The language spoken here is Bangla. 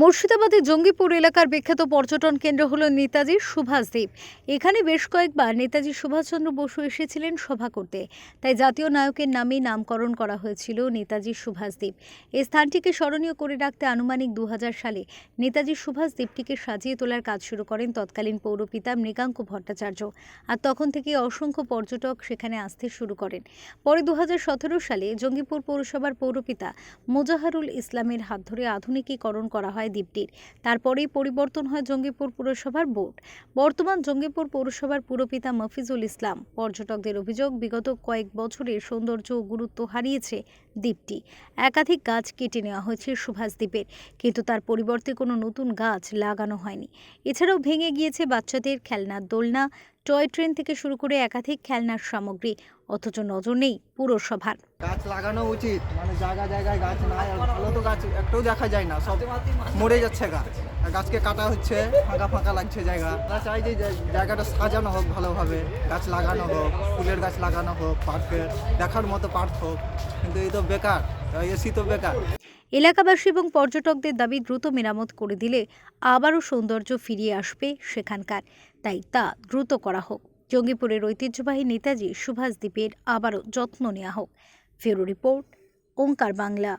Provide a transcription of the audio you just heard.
মুর্শিদাবাদের জঙ্গিপুর এলাকার বিখ্যাত পর্যটন কেন্দ্র হলো নেতাজি সুভাষ দ্বীপ। এখানে বেশ কয়েকবার নেতাজি সুভাষচন্দ্র বসু এসেছিলেন সভা করতে। তাই জাতীয় নায়কের নামেই নামকরণ করা হয়েছিল নেতাজি সুভাষ দ্বীপ। এই স্থানটিকে স্মরণীয় করে রাখতে আনুমানিক দু হাজার সালে নেতাজি সুভাষ দ্বীপটিকে সাজিয়ে তোলার কাজ শুরু করেন তৎকালীন পৌরপিতা মৃগাঙ্ক ভট্টাচার্য। আর তখন থেকে অসংখ্য পর্যটক সেখানে আসতে শুরু করেন। পরে দু হাজার সতেরো সালে জঙ্গিপুর পৌরসভার পৌরপিতা মোজাহারুল ইসলামের হাত ধরে আধুনিকীকরণ করা হয়। দ্বীপটির। তারপরেই পরিবর্তন হয় জঙ্গিপুর পুরসভার বোর্ড। বর্তমান জঙ্গিপুর পৌরসভার পুরপিতা মফিজুল ইসলাম, পর্যটকদের অভিযোগ বিগত কয়েক বছরে সৌন্দর্য ও গুরুত্ব হারিয়েছে দ্বীপটি। একাধিক গাছ কেটে নেওয়া হয়েছে সুভাষ দ্বীপের, কিন্তু তার পরিবর্তে কোনো নতুন গাছ লাগানো হয়নি। এছাড়াও ভেঙে গিয়েছে বাচ্চাদের খেলনার দোলনা টয় ট্রেন থেকে শুরু করে একাধিক খেলনার সামগ্রী, অথচ নজর নেই পুরসভার। গাছ লাগানো উচিত। মানে জায়গা, জায়গায় গাছ নাই, আর ভালো তো গাছ একটাও দেখা যায় না, সব মরে যাচ্ছে গাছ। গাছকে কাটা হচ্ছে, ফাঁকা ফাঁকা লাগছে জায়গা। আমরা চাই যে জায়গাটা সাজানো হোক ভালোভাবে, গাছ লাগানো হোক, ফুলের গাছ লাগানো হোক পার্কে দেখার মতো পার্ক হোক। কিন্তু এই তো বেকার এসি তো বেকার। এলাকাবাসী এবং পর্যটকদের দাবি দ্রুত মেরামত করে দিলে আবারও সৌন্দর্য ফিরিয়ে আসবে সেখানকার। তাই তা দ্রুত করা হোক। জঙ্গিপুরের ঐতিহ্যবাহী নেতাজি সুভাষ দ্বীপের আবারও যত্ন নেওয়া হোক। ফেরো রিপোর্ট, ওঙ্কার বাংলা।